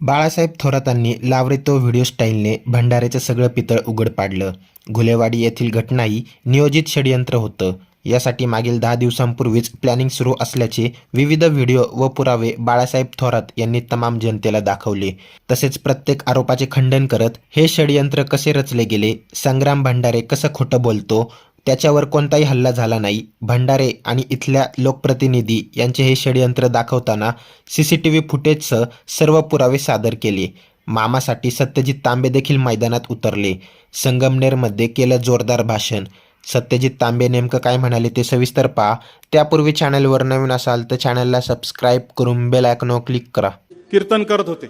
बाळासाहेब थोरातांनी लावरे तो व्हिडिओ स्टाईलने भंडाऱ्याचं सगळं पितळ उघड पाडलं. घुलेवाडी येथील घटनाही नियोजित षडयंत्र होतं. यासाठी मागील दहा दिवसांपूर्वीच प्लॅनिंग सुरू असल्याचे विविध व्हिडिओ व पुरावे बाळासाहेब थोरात यांनी तमाम जनतेला दाखवले. तसेच प्रत्येक आरोपाचे खंडन करत हे षडयंत्र कसे रचले गेले संग्राम भंडारे कसं खोटं बोलतो त्याच्यावर कोणताही हल्ला झाला नाही. भंडारे आणि इथल्या लोकप्रतिनिधी यांचे हे षडयंत्र दाखवताना सी सी टी व्ही फुटेजसह सर्व पुरावे सादर केले. मामासाठी सत्यजित तांबे देखील मैदानात उतरले. संगमनेरमध्ये केलं जोरदार भाषण. सत्यजित तांबे नेमकं काय म्हणाले ते सविस्तर पहा. त्यापूर्वी चॅनलवर नवीन असाल तर चॅनलला सबस्क्राईब करून बेल आयकॉनवर क्लिक करा. कीर्तन करत होते.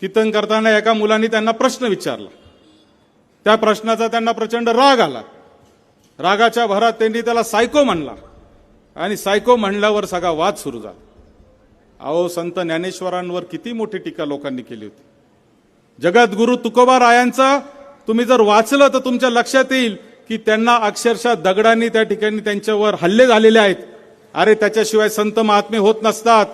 कीर्तन करताना एका मुलाने त्यांना प्रश्न विचारला. त्या प्रश्नाचा त्यांना प्रचंड राग आला. रागाच्या भरात त्यांनी त्याला सायको म्हणला. आणि सायको म्हणल्यावर सगळा वाद सुरू झाला. अहो संत ज्ञानेश्वरांवर किती मोठी टीका लोकांनी केली होती. जगद्गुरु तुकोबा रायांचा तुम्ही जर वाचलं तर तुमच्या लक्षात येईल की त्यांना अक्षरशः दगडांनी त्या ठिकाणी त्यांच्यावर हल्ले झालेले आहेत. अरे त्याच्याशिवाय संत महात्मे होत नसतात.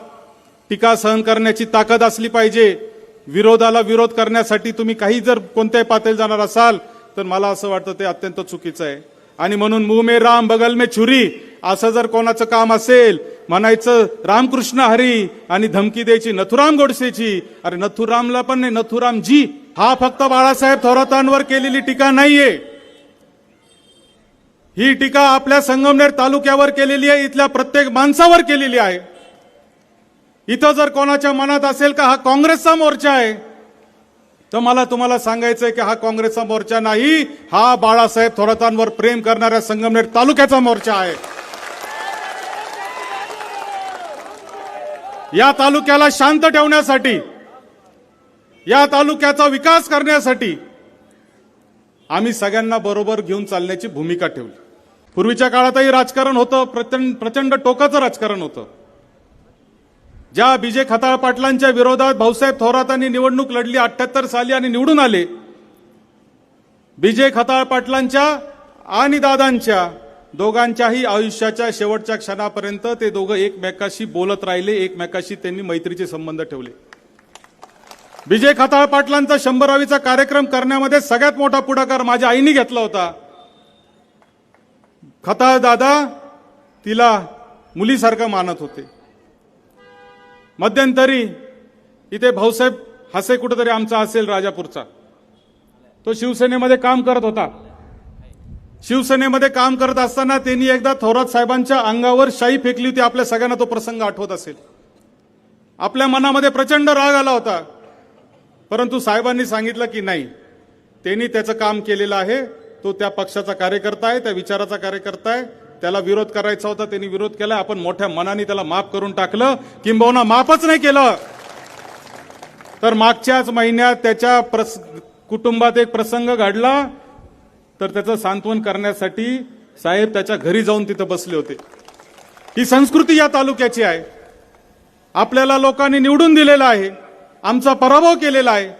टीका सहन करण्याची ताकद असली पाहिजे. विरोधाला विरोध करण्यासाठी तुम्ही काही जर कोणत्याही पातळी जाणार असाल तर मला असं वाटतं ते अत्यंत चुकीचं आहे. आणि म्हणून मुमे राम बगल मे छुरी. असं जर कोणाचं काम असेल म्हणायचं रामकृष्ण हरी आणि धमकी द्यायची नथुराम गोडसेची. अरे नथुरामला पण नाही नथुराम जी हा फक्त बाळासाहेब थोरातांवर केलेली टीका नाहीये. ही टीका आपल्या संगमनेर तालुक्यावर केलेली आहे इथल्या प्रत्येक माणसावर केलेली आहे. इथं जर कोणाच्या मनात असेल का हा काँग्रेसचा मोर्चा आहे. तर मला तुम्हाला सांगायचंय की हा काँग्रेसचा मोर्चा नाही हा बाळासाहेब थोरातांवर प्रेम करणाऱ्या संगमनेर तालुक्याचा मोर्चा आहे. या तालुक्याला शांत ठेवण्यासाठी या तालुक्याचा विकास करण्यासाठी आम्ही सगळ्यांना बरोबर घेऊन चालण्याची भूमिका ठेवली. पूर्वीच्या काळातही राजकारण होतं प्रचंड प्रचंड टोकाचं राजकारण होतं. ज्या विजय खताळ पाटलांच्या विरोधात भाऊसाहेब थोरातांनी निवडणूक लढली अठ्याहत्तर साली आणि निवडून आले. विजय खताळ पाटलांच्या आणि दादांच्या दोघांच्याही आयुष्याच्या शेवटच्या क्षणापर्यंत ते दोघं एकमेकाशी बोलत राहिले एकमेकाशी त्यांनी मैत्रीचे संबंध ठेवले. विजय खताळ पाटलांचा शंभरावीचा कार्यक्रम करण्यामध्ये सगळ्यात मोठा पुढाकार माझ्या आईने घेतला होता. खताळ दादा तिला मुलीसारखं मानत होते. मध्यंतरी इथे भाऊसाहेब हसे कुठेतरी आमचा असेल राजापूरचा. तो शिवसेनेमध्ये काम करत होता. शिवसेनेमध्ये काम करत असताना त्यांनी एकदा थोरात साहेबांच्या अंगावर शाई फेकली होती. आपल्या सगळ्यांना तो प्रसंग आठवत असेल. आपल्या मनामध्ये प्रचंड राग आला होता. परंतु साहेबांनी सांगितलं की नाही त्यांनी त्याचं काम केलेलं आहे. तो त्या पक्षाचा कार्यकर्ता आहे त्या विचाराचा कार्यकर्ता आहे. त्याला विरोध करायचा होता त्यांनी विरोध केला. आपण मोठ्या मनाने त्याला माफ करून टाकलं. किंबहुना माफच नाही केलं. तर मागच्याच महिन्यात त्याच्या प्रस कुटुंबात एक प्रसंग घडला. तर त्याचं सांत्वन करण्यासाठी साहेब त्याच्या घरी जाऊन तिथं बसले होते. ही संस्कृती या तालुक्याची आहे. आपल्याला लोकांनी निवडून दिलेला आहे. आमचा पराभव केलेला आहे.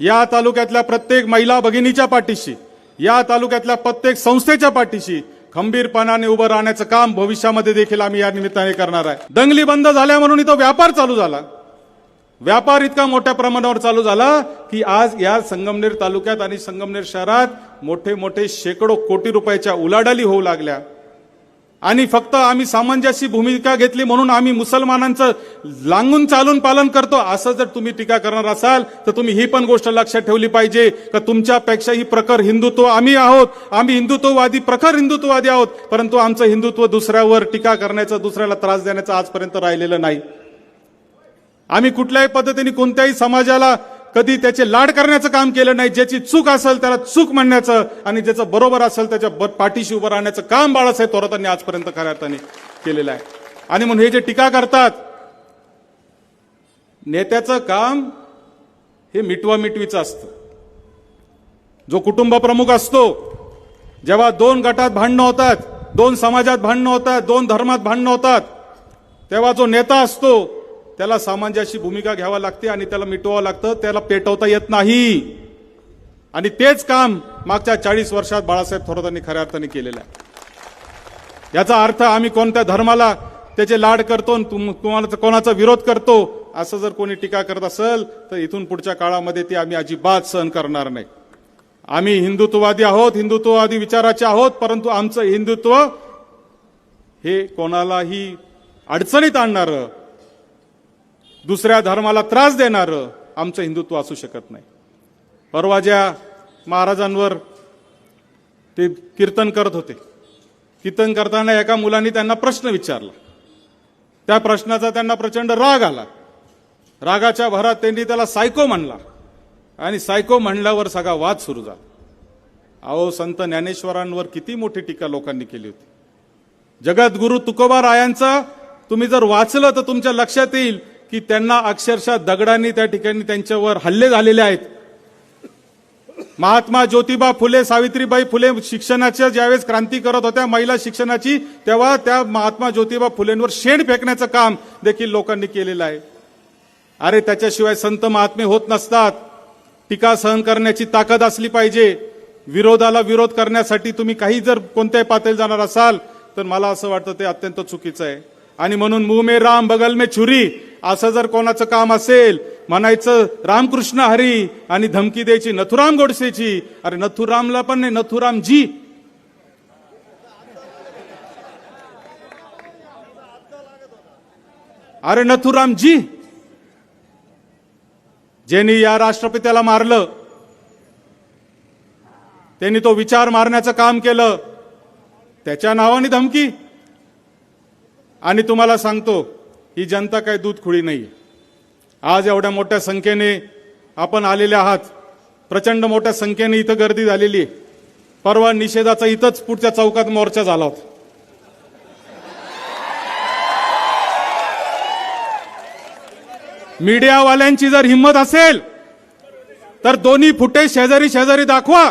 या तालुक्यातल्या प्रत्येक महिला भगिनीच्या पाठीशी या तालुक्यातल्या प्रत्येक संस्थेच्या पाठीशी खंबीरपणाने उभं राहण्याचं काम भविष्यामध्ये देखील आम्ही या निमित्ताने करणार आहे. दंगली बंद झाल्या म्हणून इथं व्यापार चालू झाला. व्यापार इतका मोठ्या प्रमाणावर चालू झाला की आज या संगमनेर तालुक्यात आणि संगमनेर शहरात मोठे मोठे शेकडो कोटी रुपयाच्या उलाढाली होऊ लागल्या. आणि फक्त आम्ही सामंजस्य भूमिका घेतली म्हणून आम्ही मुसलमानांचं लांगून चालून पालन करतो असं जर तुम्ही टीका करणार असाल तर तुम्ही ही पण गोष्ट लक्षात ठेवली पाहिजे का तुमच्यापेक्षा ही प्रखर हिंदुत्व आम्ही आहोत. आम्ही हिंदुत्ववादी प्रखर हिंदुत्ववादी आहोत परंतु आमचं हिंदुत्व दुसऱ्यावर टीका करण्याचं दुसऱ्याला त्रास देण्याचं आजपर्यंत राहिलेलं नाही. आम्ही कुठल्याही पद्धतीने कोणत्याही समाजाला कधी त्याचे लाड करण्याचं काम केलं नाही ज्याची चूक असेल त्याला चूक म्हणण्याचं आणि ज्याचं बरोबर असेल त्याच्या ब- पाठीशी उभं राहण्याचं काम बाळासाहेब थोरातांनी आजपर्यंत खऱ्या अर्थाने केलेलं आहे. आणि म्हणून हे जे टीका करतात नेत्याचं काम हे मिटवा मिटवीचं असतं. जो कुटुंब प्रमुख असतो जेव्हा दोन गटात भांडणं होतात दोन समाजात भांडणं होतात दोन धर्मात भांडणं होतात तेव्हा जो नेता असतो त्याला सामंजस्य भूमिका घ्यावा लागते आणि त्याला मिटवावं लागतं त्याला पेटवता येत नाही. आणि तेच काम मागच्या चाळीस वर्षात बाळासाहेब थोरातांनी खऱ्या अर्थाने केलेलं आहे. याचा अर्थ आम्ही कोणत्या धर्माला त्याचे लाड करतो आणि तुम- तुम्हाला कोणाचा विरोध करतो असं जर कोणी टीका करत असेल तर इथून पुढच्या काळामध्ये ती आम्ही अजिबात सहन करणार नाही. आम्ही हिंदुत्ववादी आहोत हिंदुत्ववादी विचाराचे आहोत परंतु आमचं हिंदुत्व हे कोणालाही अडचणीत आणणारं दुसऱ्या धर्माला त्रास देणारं आमचं हिंदुत्व असू शकत नाही. परवा ज्या महाराजांवर ते कीर्तन करत होते कीर्तन करताना एका मुलांनी त्यांना प्रश्न विचारला. त्या प्रश्नाचा त्यांना प्रचंड राग आला. रागाच्या भरात त्यांनी त्याला सायको म्हणला आणि सायको म्हणल्यावर सगळा वाद सुरू झाला. अहो संत ज्ञानेश्वरांवर किती मोठी टीका लोकांनी केली होती. जगद्गुरु तुकोबा रायांचा तुम्ही जर वाचलं तर तुमच्या लक्षात येईल की त्यांना अक्षरशः दगडांनी त्या ठिकाणी त्यांच्यावर हल्ले झालेले आहेत. महात्मा ज्योतिबा फुले सावित्रीबाई फुले शिक्षणाच्या ज्यावेळेस क्रांती करत होत्या महिला शिक्षणाची तेव्हा त्या महात्मा ज्योतिबा फुलेंवर शेण फेकण्याचं काम देखील लोकांनी केलेलं आहे. अरे त्याच्याशिवाय संत महात्मे होत नसतात. टीका सहन करण्याची ताकद असली पाहिजे. विरोधाला विरोध करण्यासाठी तुम्ही काही जर कोणत्याही पातळी जाणार असाल तर मला असं वाटतं ते अत्यंत चुकीचं आहे. आणि म्हणून मुमे राम बगल में छुरी असं जर कोणाचं काम असेल म्हणायचं रामकृष्ण हरी आणि धमकी द्यायची नथुराम गोडसेची अरे नथुरामला पण नाही नथुराम जी अरे नथुराम जी ज्यांनी या राष्ट्रपित्याला मारलं त्यांनी तो विचार मारण्याचं काम केलं त्याच्या नावाने धमकी. आणि तुम्हाला सांगतो ही जनता काही दूध खुळी नाही. आज एवढ्या मोठ्या संख्येने आपण आलेले आहात. प्रचंड मोठ्या संख्येने इथं गर्दी झालेली आहे. परवा निषेधाचा इथंच पुढच्या चौकात मोर्चा झाला होता. मीडियावाल्यांची जर हिंमत असेल तर दोन्ही फुटे शेजारी शेजारी दाखवा.